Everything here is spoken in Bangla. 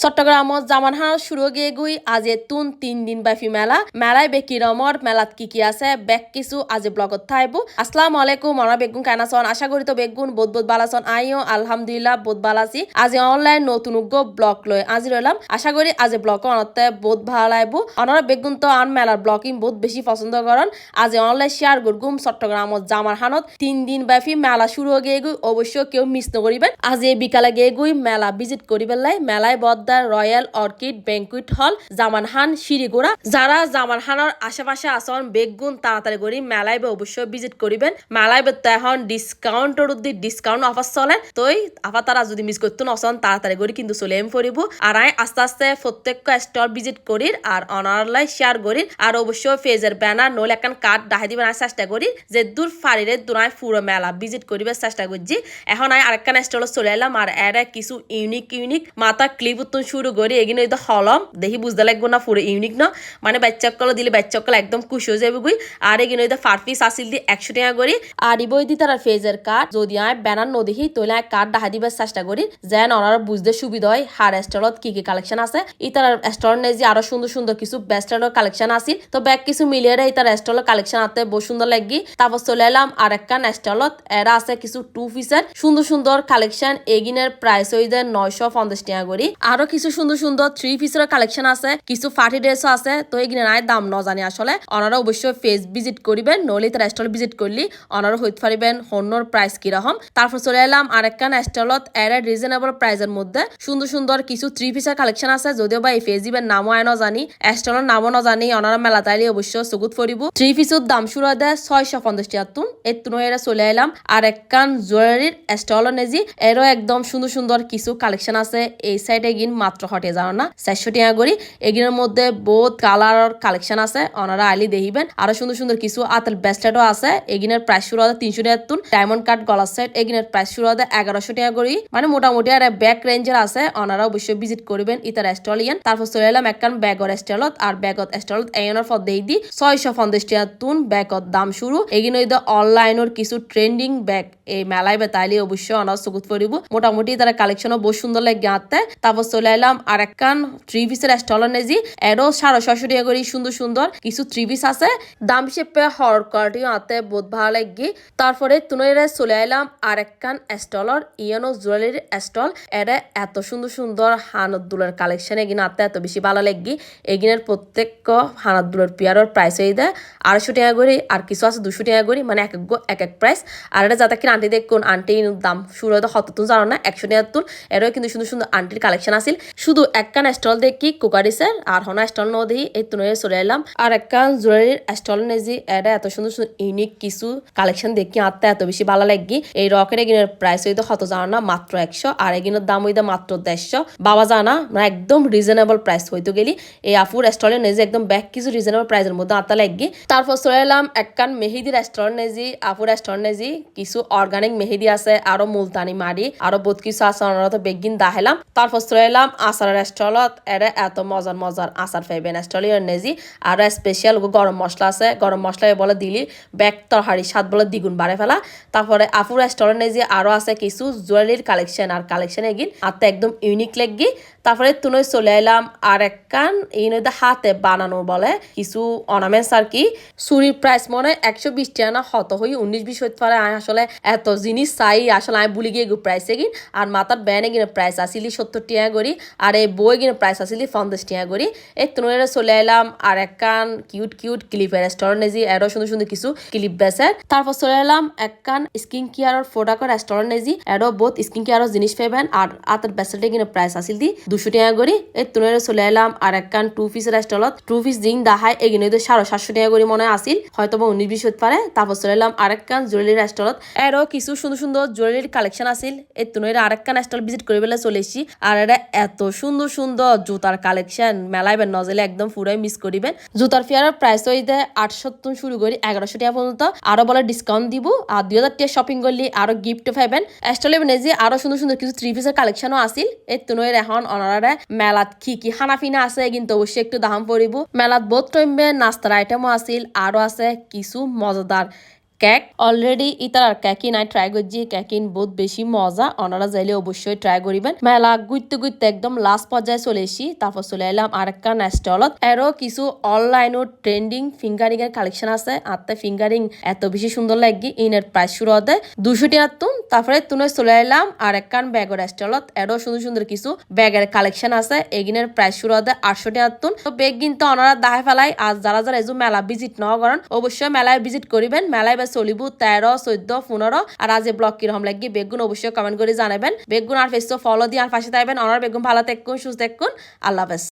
চট্টগ্রামত জামান হানত শুরু গিয়ে গুই আজি তুন তিন দিন ব্যাপী মেলা। মেলায় বেকি রমর মেলাত কি কি আছে, বেক কিছু আজি ব্লগত থাইবু। আসসালামু আলাইকুম আমরা বেগুন কানাসন আশা করি তো বেগুন বোধ বোধ বালাসন আইও, আলহামদুলিল্লাহ বোধ বালাসি আজি অনলাইন নতুন উগ্র ব্লগ লই আজি রইলাম আশা করি আজি ব্লগ অনতে বোধ ভালো লাগবো অনারা বেগুন তো আন মেলার ব্লগিং বহুত বেশি পছন্দ করেন আজি অনলাইন শেয়ার করগুম চট্টগ্রামত জামার হানত তিন দিন ব্যাপী মেলা শুরু গিয়ে গুই অবশ্য কেউ মিস নকরিবেন আজি বিকালে গিয়ে গুই মেলা ভিজিট করি পেলাই মেলায় বদ্দার রয়্যাল অর্কিড ব্যাঙ্কুইট হল জামানহান শিরিগুড়া, যারা জামানহানের আশেপাশে আসন বেগুন তাড়াতাড়ি করি মেলায় বে অবশ্যই ভিজিট করিবেন। মেলায় বে তো এখন ডিসকাউন্টের উদ্দি ডিসকাউন্ট অফার চলে তই আবার তারা যদি মিস করতে নসন তাড়াতাড়ি করি কিন্তু চলে এম ফুরিব আর আই আস্তে আস্তে প্রত্যেক স্টল ভিজিট করি আর অনারলাই শেয়ার করি আর অবশ্যই ফেজের ব্যানার নইলে একখান কার্ড ডাহাই দিবেন আমি চেষ্টা করি যে দূর ফারিরে দূরাই পুরো মেলা ভিজিট করিবার চেষ্টা করছি এখন আমি আরেকখান স্টল চলে এলাম আর এরা কিছু ইউনিক ইউনিক মাথা ক্লিপ উত্তন শুরু করি, এগিয়ে এই তো হলম। দেখি বুঝতে লাগবো না, পুরো ইউনিক না। মানে বাচ্চাকল দিলে বাচ্চাকল একদম খুশি হয়ে যাবে গুই আর এগিয়ে তো ফার পিস আসিল দি একশো টাকা করি। আর ইবই দি তার ফেজের কার্ড যদি আমি ব্যানার ন দেখি, তাহলে আমি কার্ড ডাহা দিবার চেষ্টা করি। যেন ওনারা বুঝতে সুবিধা হয় হার স্টলত কি কি কালেকশন আছে। ই তার স্টল নেই যে আরও সুন্দর সুন্দর কিছু বেস্টের কালেকশন আছে তো ব্যাগ কিছু মিলিয়ে এই তার স্টলের কালেকশন আতে বহু সুন্দর লাগি। তারপর চলে এলাম আর একখান স্টলত এরা আছে কিছু টু পিসের সুন্দর সুন্দর কালেকশন এগিনের প্রাইস হয়ে যায় নয়শো পঞ্চাশ টাকা করি। আরও কিছু সুন্দর সুন্দর থ্রি পিসের কালেকশন আছে, কিছু ফার্টি ড্রেসও আছে, তো এগিনে নাই, দাম ন জানি আসলে। ওনারা অবশ্যই ফেস ভিজিট করিবেন, নইলে তার স্টল ভিজিট করলি ওনারা হইতে পারিবেন হন্যর প্রাইস কীরকম। তারপর চলে এলাম আর একখান স্টলত এরা রিজনেবল প্রাইসের মধ্যে। সুন্দর সুন্দর কিছু থ্রি পিসের কালেকশন আছে, যদিও বা এই ফেস দিবেন নামও আয় জানি স্টলের নামও ন জানি মেলা তাইলে অবশ্য চকুত ফরিব। থ্রি পিসের দাম শুরু দেয় ছয়শো পঞ্চাশ টিয়াত্তুন এর তুনো এরা চলে এলাম আর একখান জুয়েলারির স্টল নেজি। এরও একদম সুন্দর সুন্দর কিছু কালেকশন আছে, এই সাইডে গিন মাত্র হটে যাও না? চারশো টাকা করি। এগুলোর মধ্যে বহুত কালার কালেকশন আছে। ওনারা আইলি দেখিবেন। আরও সুন্দর সুন্দর কিছু আতেল ব্রেসলেটও আছে। এগিনের প্রাইস শুরু হয় তিনশো টাকা তুন। ডায়মন্ড কাট গলার সেট এগিনের প্রাইস শুরু হয় এগারোশো টাকা করি। মানে মোটামুটি আর ব্যাক রেঞ্জের আছে। ওনারা অবশ্যই ভিজিট করবেন ইতার স্টলিয়ান তারপর চলে এলাম একখান ব্যাগর স্টলত আর ব্যাগত স্টলত এয়নের পর দেই। দি ছয়শো পঞ্চাশ টাকা তুন ব্যাগত দাম শুরু। এগিন অনলাইনের কিছু ট্রেন্ডিং ব্যাগ এই মেলায় বেতাইলে অবশ্যই অনার চকুত পড়িব। মোটামুটি তারা কালেকশনও বহু সুন্দর লাগে আনতে তারপর চলে এলাম আর একখান থ্রি পিসের স্টল নেজি এরও সাড়ে ছশো টাকা করে সুন্দর সুন্দর কিছু থ্রি পিস আছে। দাম হিসেবে হর কোয়ালিটিও আঁতে বহুত ভালো লাগে। তারপরে তুনরে চলে এলাম আর একখান স্টলর ইয়ানো জুয়েলারি স্টল এরা এত সুন্দর সুন্দর হানত দুলের কালেকশন এগিন আনতে এত বেশি ভালো লাগে। এগিনের প্রত্যেক হানত দুলের পিয়ারের প্রাইস হয়ে দেয় আড়াইশো টাকা করে আর কিছু আছে দুশো টাকা করে মানে এক এক এক প্রাইস আর এটা যাতে কিনা আন্টি দেখুন, আন্টি দাম শুরু হয়তো হত তুন জানো না, একশো তুন এরও কিন্তু সুন্দর সুন্দর আন্টির কালেকশন আছিল। শুধু একখান স্টল দেখি কুকারিসের আর হনা স্টল ন দেখি, এই তুনে চলে এলাম। আর একখান জুয়েলারির স্টল নেজি এটা এত সুন্দর সুন্দর ইউনিক কিছু কালেকশন দেখি আত্মা এত বেশি ভালো লাগি। এই রকের এগিনের প্রাইস হইতে হত জানো না, মাত্র একশো। আর এগিনের দাম হইতে মাত্র দেড়শো। বাবা জানা মানে একদম রিজনেবল প্রাইস হইতে গেলি। এই আফুর রেস্টুরেন্ট নেজি একদম ব্যাক কিছু রিজনেবল প্রাইসের মধ্যে আত্মা লাগি। তারপর চলে এলাম একখান মেহেদি রেস্টুরেন্ট নেজি আফুর রেস্টুরেন্ট নেজি কিছু অর্গানিক মেহেদি আছে, আরও মুলতানি মারি আরও বহুত কিছু ওনারা বেগিন দাহেলাম তারপর চলে এলাম আচার রেস্টুরেন্ট এরা এত মজার মজার আচার ফেবেন রেস্টুরেন্ট নেজি। আর স্পেশাল গরম মশলা আছে। গরম মশলা বলে দিলি ব্যাগ তরহারি স্বাদ বলে দ্বিগুণ বাড়ে ফেলা তারপরে আফুর রেস্টুরেন্ট নেজি আরও আছে কিছু জুয়েলারির কালেকশন আর কালেকশন এগিন আর একদম ইউনিক লেগি তারপরে তুনই চলে এলাম আর একখান, এই নদী হাতে বানানো বলে কিছু অর্নামেন্টস আর কি। চুরির প্রাইস মনে হয় একশো বিশ টাকা না, হত হই উনিশ বিশ হইতে পারে। আমি আসলে এত জিনিস চাই, আসলে আমি বুলি গিয়ে প্রাইস এগিন আর মাথার ব্যানে গিয়ে প্রাইস আসিলি সত্তর টাকা করি, আর এই বই গিয়ে প্রাইস আসিলি পঞ্চাশ টাকা করি। এই তুনরে চলে এলাম আর একখান কিউট কিউট ক্লিপের রেস্টুরেন্ট নেজি এরও সুন্দর সুন্দর কিছু ক্লিপ বেসে তারপর চলে এলাম একখান স্কিন কেয়ারের ফোটাকর রেস্টুরেন্ট নেজি এরও বহুত স্কিন কেয়ারের জিনিস পাইবেন। আর আতার বেসেলটা কিনে প্রাইস আসিল দি। দুশো টাকা করি এই তুনরে চলে এলাম আর একখান টু পিসের রেস্টুরেন্ট টু পিস জিং দাহাই এগিনে তো সাড়ে সাতশো টাকা করি মনে আসিল। হয়তো বা উনিশ বিশ হতে পারে, তারপর চলে এলাম আর একখান জুয়েলারি রেস্টুরেন্ট এরও কিছু সুন্দর সুন্দর জুয়েলারির কালেকশন আসিল। এই তুনরে আর একখান স্টল ভিজিট করে বেলা চলে এসেছি। আর এটা এত সুন্দর সুন্দর জুতার কালেকশন মেলাইবেন নজলে একদম পুরাই মিস করিবেন। জুতার ফেয়ারের প্রাইস হয়ে দেয় আটশো শুরু করি এগারোশো টাকা পর্যন্ত। আরও বলে ডিসকাউন্ট দিব। আর দুই হাজার টাকা শপিং করলে আরও গিফট পাইবেন স্টলে নেজি আরও সুন্দর সুন্দর কিছু থ্রি পিসের কালেকশনও আসিল। এই তুনয়ের এখন অনারা মেলাত কি কি খানা পিনা আছে কিন্তু অবশ্যই একটু দাম পড়িব মেলাত বহুত টাইমে নাস্তার আইটেমও আছিল, আরও আছে কিছু মজাদার। কেক অলরেডি ইতার কেকি নাই ট্রাই করছি, ক্যাকিন বহুত বেশি মজা। ওনারা যাইলে অবশ্যই ট্রাই করিবেন। মেলা ঘুরতে ঘুরতে একদম লাস্ট পর্যায়ে চলে এসি তারপর চলে এলাম আরেকটা স্টলত এরও কিছু অনলাইনও ট্রেন্ডিং ফিঙ্গারিং এর কালেকশন আছে। আত্মা ফিঙ্গারিং এত বেশি সুন্দর লাগি ইনের প্রাইস শুরু হতে দুশো টিয়ার তুন তারপরে তুনে চলে এলাম আর একখান ব্যাগের স্টলত এরও সুন্দর সুন্দর কিছু ব্যাগের কালেকশন আছে। এগিনের প্রাইস শুরু হতে আটশো টিয়ার তুন তো বেগ কিন্তু ওনারা দাহে ফেলাই আর যারা যারা এজু মেলা ভিজিট ন করেন, অবশ্যই মেলায় ভিজিট করিবেন। মেলায় চলিব তেরো চোদ্দ পনেরো আর আজ ব্লগ কীরকম লাগি? বেগুন অবশ্যই কমেন্ট করে জানাবেন বেগুন আর ফেসো ফলো দিয়ে আর পাশে থাকবেন অনার বেগুন ভালো থাকুন, সুস্থ থাকুন। আল্লাহ